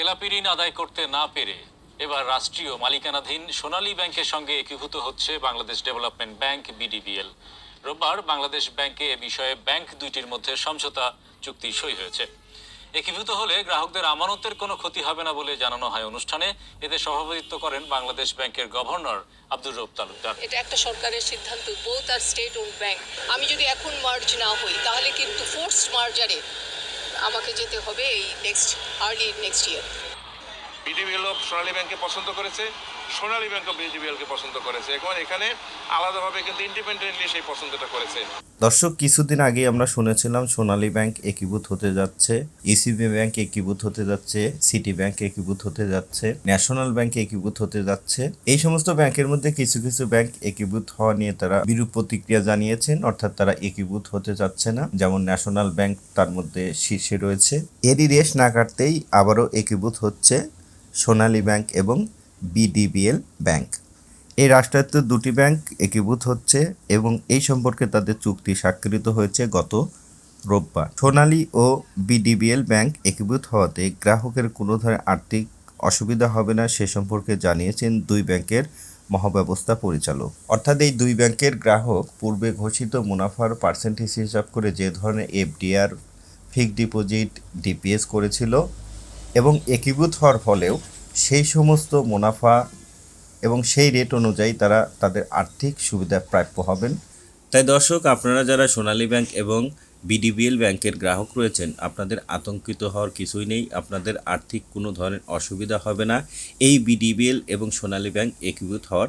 খেলাপি ঋণ আদায় করতে না পেরে এবার রাষ্ট্রীয় মালিকানাধীন সোনালী ব্যাংকের সঙ্গে একীভূত হচ্ছে বাংলাদেশ ডেভেলপমেন্ট ব্যাংক, বিডিবিএল। রোববার বাংলাদেশ ব্যাংকে এ বিষয়ে ব্যাংক দুইটির মধ্যে সমঝোতা চুক্তি সই হয়েছে। একীভূত হলে গ্রাহকদের আমানতের কোনো ক্ষতি হবে না বলে জানানো হয় অনুষ্ঠানে। এতে সভাপতিত্ব করেন বাংলাদেশ ব্যাংকের গভর্নর আব্দুর রব তালুকদার। এটা একটা সরকারের সিদ্ধান্ত both are state own bank আমি যদি এখন মার্জ না হই, তাহলে কিন্তু ফোর্স মার্জারে আমাকে যেতে হবে এই নেক্সট আর্লি নেক্সট ইয়ার বিডিবিএলও সোনালী ব্যাংককে পছন্দ করেছে, সোনালী ব্যাংকও বিডিবিএলকে পছন্দ করেছে। এখন এখানে আলাদাভাবে কিন্তু ইন্ডিপেন্ডেন্টলি সেই পছন্দটা করেছে। দর্শক, কিছুদিন আগে আমরা শুনেছিলাম সোনালী ব্যাংক একীভূত হতে যাচ্ছে ইসিবি ব্যাংক একীভূত হতে যাচ্ছে সিটি ব্যাংক একীভূত হতে যাচ্ছে ন্যাশনাল ব্যাংক একীভূত হতে যাচ্ছে। এই সমস্ত ব্যাংকের মধ্যে কিছু কিছু ব্যাংক একীভূত হওয়া নিয়ে তারা বিরূপ প্রতিক্রিয়া জানিয়েছেন, অর্থাৎ তারা একীভূত হতে যাচ্ছে না। যেমন ন্যাশনাল ব্যাংক তার মধ্যে শীর্ষে রয়েছে। এরই রেশ না কাটতেই আবারও একীভূত হচ্ছে। সোনালী ব্যাংক এবং বিডিবিএল ব্যাংক। এই রাষ্ট্রায়ত্ত দুটি ব্যাংক একীভূত হচ্ছে এবং এই সম্পর্কে তাদের চুক্তি স্বাক্ষরিত হয়েছে গত রোববার। সোনালী ও বিডিবিএল ব্যাংক একীভূত হওয়াতে গ্রাহকের কোনো ধরনের আর্থিক অসুবিধা হবে না, সে সম্পর্কে জানিয়েছেন দুই ব্যাংকের মহাব্যবস্থা পরিচালক। অর্থাৎ এই দুই ব্যাংকের গ্রাহক পূর্বে ঘোষিত মুনাফার পার্সেন্টেজ হিসাব করে যে ধরনের এফডিআর, ফিক্সড ডিপোজিট, ডিপিএস করেছিল এবং একীভূত হওয়ার ফলেও সেই সমস্ত মুনাফা এবং সেই রেট অনুযায়ী তারা তাদের আর্থিক সুবিধা প্রাপ্য হবেন। তাই দর্শক, আপনারা যারা সোনালী ব্যাংক এবং বিডিবিএল ব্যাংকের গ্রাহক রয়েছেন, আপনাদের আতঙ্কিত হওয়ার কিছুই নেই। আপনাদের আর্থিক কোনো ধরনের অসুবিধা হবে না। এই বিডিবিএল এবং সোনালী ব্যাংক একীভূত হওয়ার